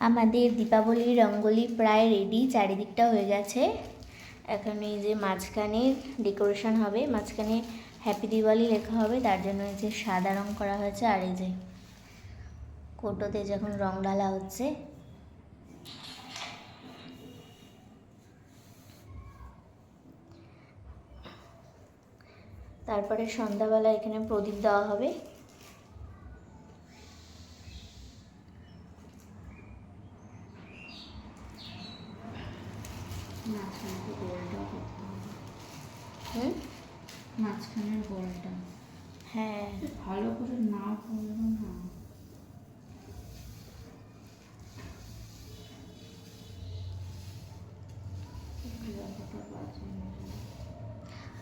আমাদের দীপাবলির রঙ্গোলি প্রায় রেডি চারিদিকটা হয়ে গেছে। এখন এই যে মাঝখানে ডেকোরেশন হবে, মাঝখানে হ্যাপি দিওয়ালি লেখা হবে, তার জন্য এই যে সাদা রং করা হয়েছে, আর এই যে কোটোতে যখন রং ঢালা হচ্ছে। তারপরে সন্ধ্যাবেলা এখানে প্রদীপ দেওয়া হবে। মাঝখানে গোলটা করতে হবে হুম মাঝখানের গোলটা। হ্যাঁ। ভালো করে না করল না। হয়ে।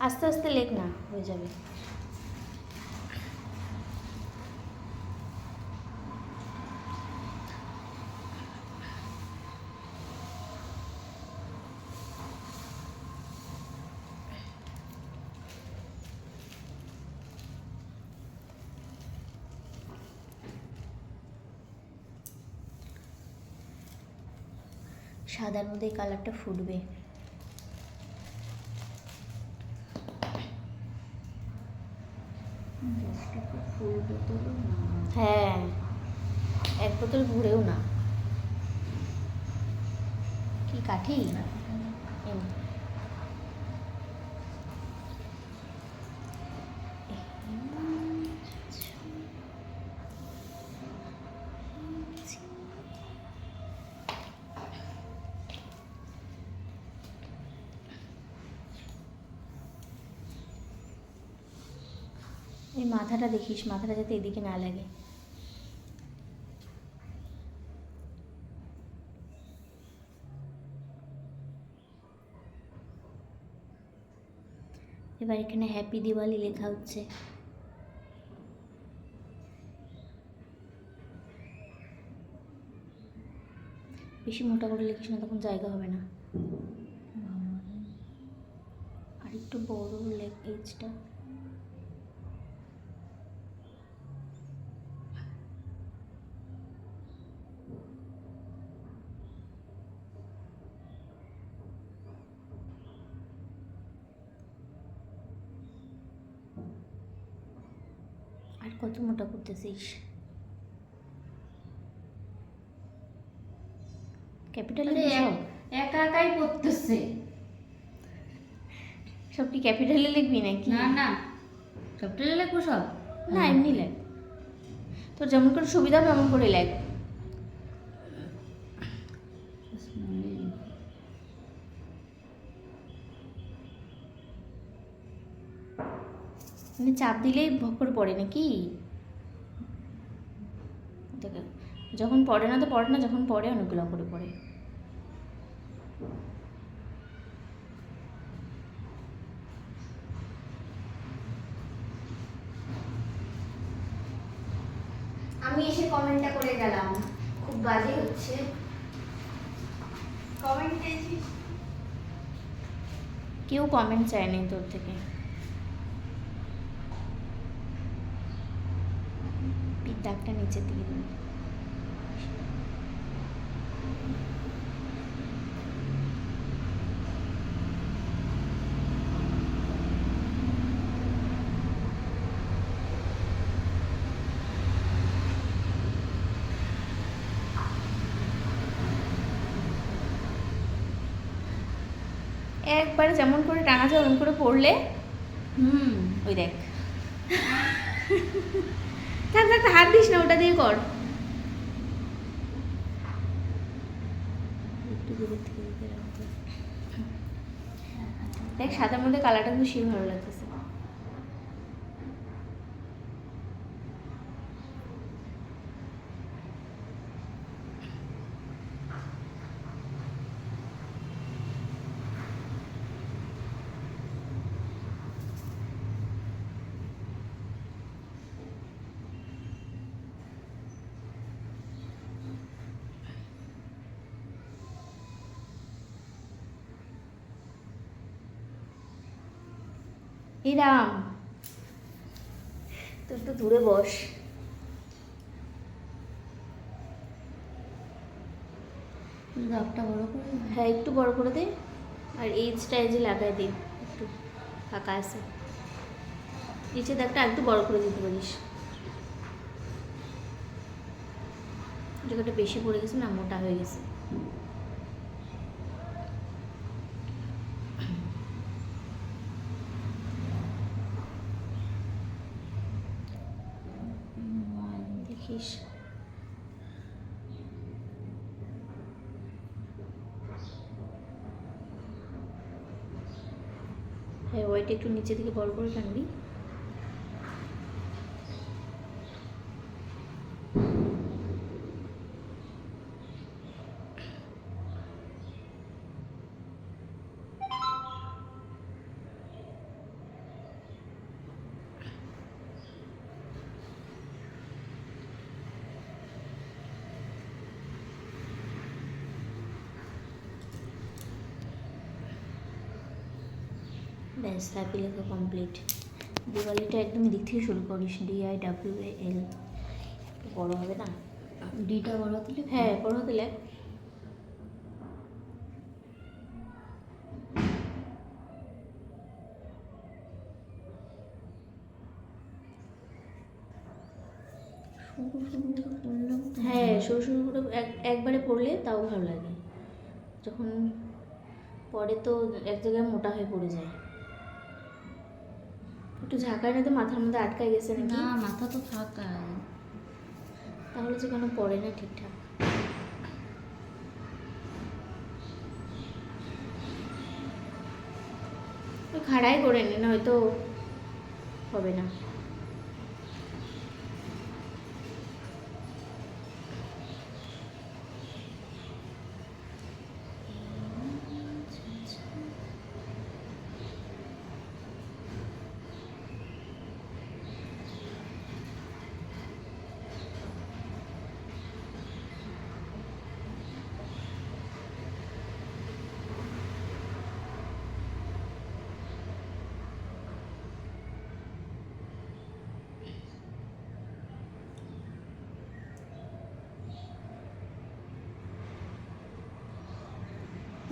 আস্তে আস্তে লেখ না হয়ে যাবে। সাদার মধ্যে এই কালারটা ফুটবে। হ্যাঁ এক বোতল ঘুরেও না। কি কাঠি এম। এই মাথাটা দেখিস, মাথাটা যাতে এদিকে না লাগে। এবার এখানে হ্যাপি দিওয়ালি লেখা হচ্ছে। বেশি মোটা করে লিখিস না, তখন জায়গা হবে না। আর একটু বড় লেখ এজটা আর কত মোটা করতেছিস ক্যাপিটাল এক- একা একাই করতেছে সব কি ক্যাপিটালে লিখবি নাকি? না না। ক্যাপিটালে লিখব সব? না এমনি লেখ। তোর যেমন করে সুবিধা এমন করে লেখ। মানে চাপ দিলেই ভক করে পড়ে নাকি? দেখ, যখন পড়ে না তো পড়ে না যখন পড়ে অনেকগুলো করে পড়ে। আমি এসে কমেন্টটা করে গেলাম। খুব বাজে হচ্ছে। কমেন্ট কেউ কমেন্ট চায়নি তোর থেকে। দাগটা নিচের দিকে দিবি একবারে যেমন করে টানা যায় ওরকম করে পড়লে, হুম, ওই দেখ। থাক থাক হাত দিস না ওটা দিয়ে কর। দেখ সাদার মধ্যে কালারটা কিন্তু সেই ভালো লাগতেছে এই তুই একটু দূরে বস। দাগটা বড় করে হ্যাঁ একটু বড় করে দে। আর এইচটা এই যে লাগাই দে একটু ফাঁকা আছে। নিচে দাগটা একটু বড় করে দিতে পারিস। জায়গাটা বেশি পড়ে গেছে না মোটা হয়ে গেছে দেখিস হ্যাঁ ওইটা একটু নিচে দিকে বড় করে টানবি ব্যাস হ্যাপি লেখা কমপ্লিট দিওয়ালিটা একদম দিক থেকে শুরু করিস D I W A L বড় হবে না? ডিটা বড় হতে? হ্যাঁ বড় হতে লেখ। তো। হ্যাঁ সরু সরু করে এক একবারে পড়লে তাও ভালো লাগে। যখন পরে তো এক জায়গায় মোটা হয়ে পড়ে যায়। একটু ঝাঁকায় না তো মাথার মধ্যে আটকায় গেছে নাকি? না মাথা তো ফাঁকা তাহলে যে কেন পড়ে না ঠিকঠাক। খাড়াই করে নিন হয়তো হবে না।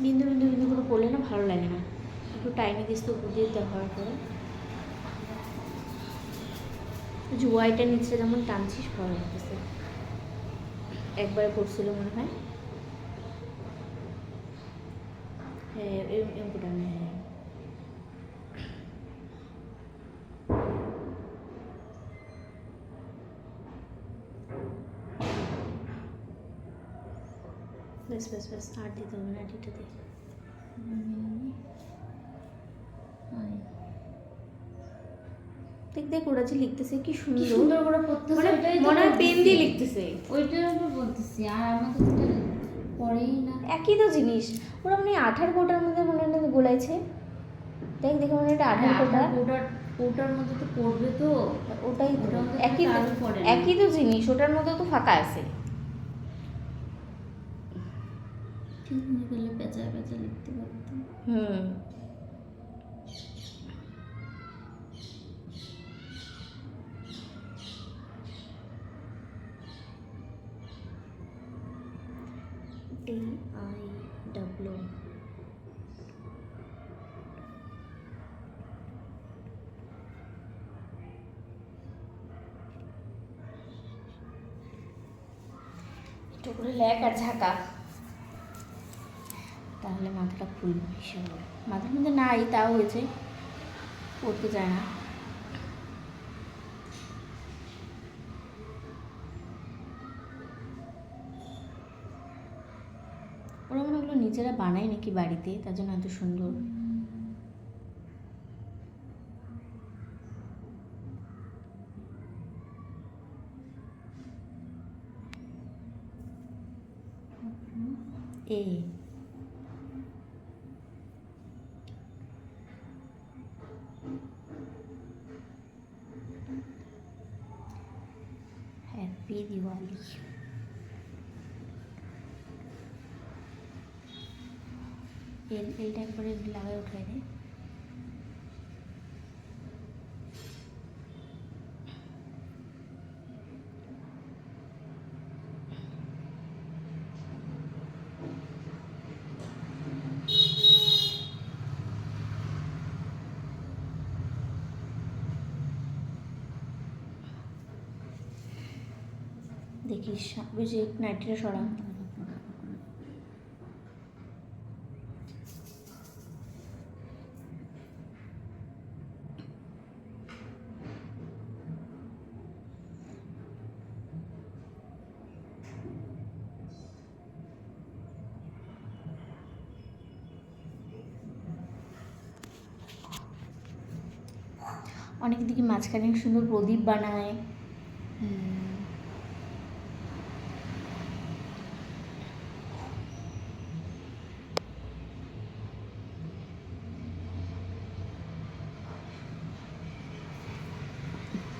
বিন্দু বিন্দু বিন্দু করে পড়লে না ভালো লাগে না। একটু টাইমে দিস তো বুঝিয়ে দিতে হওয়ার পরে। যে ওয়াইটার নিচে যেমন টানছিস, ভালো লাগতেছে। একবারে পড়ছিল মনে হয়। হ্যাঁ এরকম এরকম টানে হ্যাঁ ব্যাস ব্যাস ব্যাস আর দিতে হবে না এটা দিয়ে দেখ দেখ ওরা যে লিখতেছে কি সুন্দর। সুন্দর করে পড়তেছে মানে মনে হয় পেন দিয়ে লিখতেছে। ওইটার উপর বলতেছি আর তো পড়েই না। একই তো জিনিস। ওরা মানে আঠার কোটার মধ্যে মনে হয় গোলাইছে। দেখ দেখে মনে হয় এটা আঠার কোটা। ওটার ওটার মধ্যে তো পড়বে তো। ওটাই একই। একই তো জিনিস ওটার মধ্যে তো ফাঁকা আছে। ঠিক হয়ে গেলে পেঁচা পেঁচা লিখতে পারতাম। হুম। ডি আই ডাব্লিউ একটু করে লেখ আর ঝাঁকা। তাহলে মাথাটা খুলবে হিসাবে। মাথার মধ্যে নাই, তাও হয়েছে। পড়তে যায় না। ওরা মনে হলো নিজেরা বানায় নাকি বাড়িতে? তার জন্য এত সুন্দর। এ এল এলটা একবারে লাগায় উঠাই দেয়। দেখি বুঝে নাইট্রেট সরাম অনেক দিকে মাঝখানে সুন্দর প্রদীপ বানায়।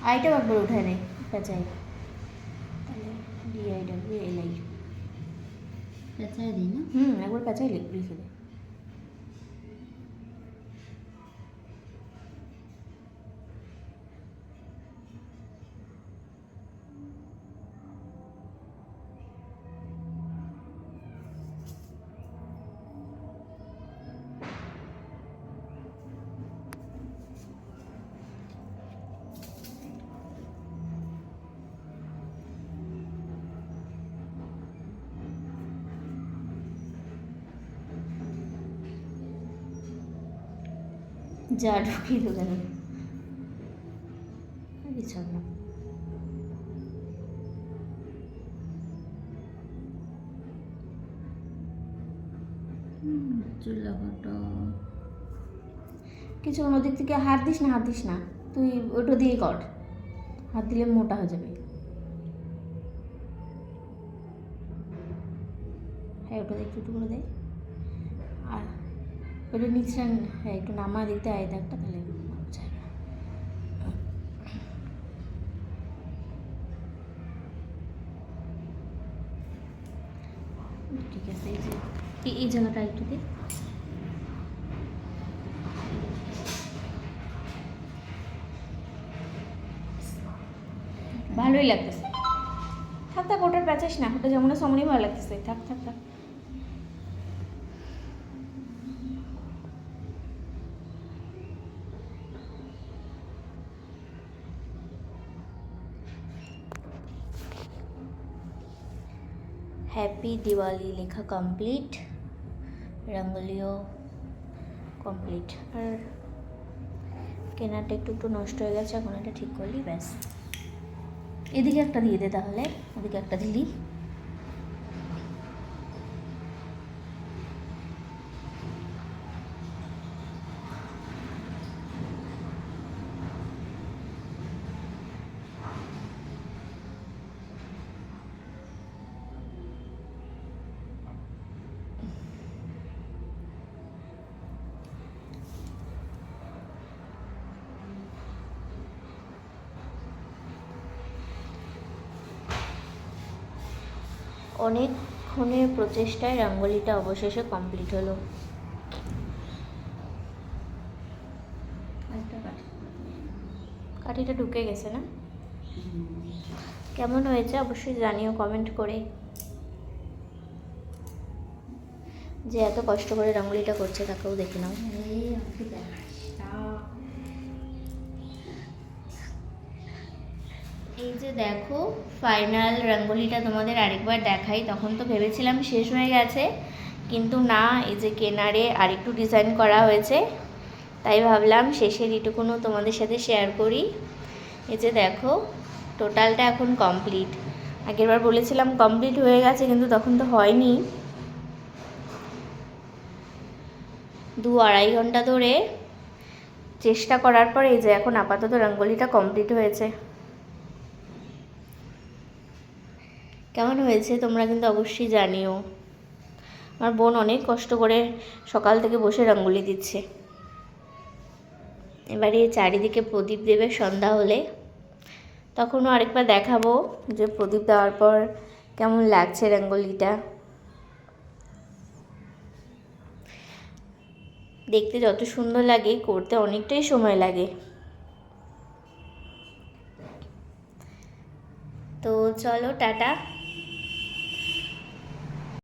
আইটা একবার উঠায় রে পেঁচাই। তাহলে ডিআই ডাব্লিউ এল আই পেঁচায় দিই না? হুম একবার পেঁচাই লিখবি শুধু যা ঢুকিয়ে বিছাব না। চুলা কাটা কিছু অন্যদিক থেকে হাত দিস না, হাত দিস না। তুই ওটা দিয়ে কর। হাত দিলে মোটা হয়ে যাবে। হ্যাঁ ওটা একটু একটু করে দে। আর ওটা নিচটা হ্যাঁ একটু নামা দিতে আয় একটা তাহলে ঠিক আছে, এই যে, এই- জায়গাটা একটু দে। ভালোই লাগতেছে। থাক থাক, ওটার প্যাচাস না, ওটা যেমন সমনই ভালো লাগতেছে। থাক থাক থাক। হ্যাপি দিওয়ালি লেখা কমপ্লিট রঙ্গলিও কমপ্লিট আর কেনাটা একটু একটু নষ্ট হয়ে গেছে, এখন এটা ঠিক করলি, ব্যাস। এদিকে একটা দিয়ে দে তাহলে, ওদিকে একটা দিলি। অনেকক্ষণের প্রচেষ্টায় রঙ্গোলিটা অবশেষে কমপ্লিট হলো। কাঠিটা ঢুকে গেছে না? কেমন হয়েছে অবশ্যই জানিও কমেন্ট করে। যে এত কষ্ট করে রঙ্গোলিটা করছে তাকেও দেখে নাও এই আমাকে দেখাস না। এই যে দেখো ফাইনাল রঙ্গোলিটা তোমাদের আরেকবার দেখাই। তখন তো ভেবেছিলাম শেষ হয়ে গেছে, কিন্তু না, এই যে কেনারে আরেকটু ডিজাইন করা হয়েছে। তাই ভাবলাম শেষের এটুকুনও তোমাদের সাথে শেয়ার করি। এই যে দেখো টোটালটা এখন কমপ্লিট আগেরবার বলেছিলাম কমপ্লিট হয়ে গেছে, কিন্তু তখন তো হয়নি। দু আড়াই ঘণ্টা ধরে চেষ্টা করার পর এই যে এখন আপাতত রঙ্গোলিটা কমপ্লিট হয়েছে। কেমন হয়েছে তোমরা কিন্তু অবশ্যই জানিও। আমার বোন অনেক কষ্ট করে সকাল থেকে বসে রঙ্গোলি দিচ্ছে। এবারে চারিদিকে প্রদীপ দেবে সন্ধ্যা হলে তখনও আরেকবার দেখাবো যে প্রদীপ দেওয়ার পর কেমন লাগছে রঙ্গোলিটা। দেখতে যত সুন্দর লাগে, করতে অনেকটাই সময় লাগে। তো চলো টাটা।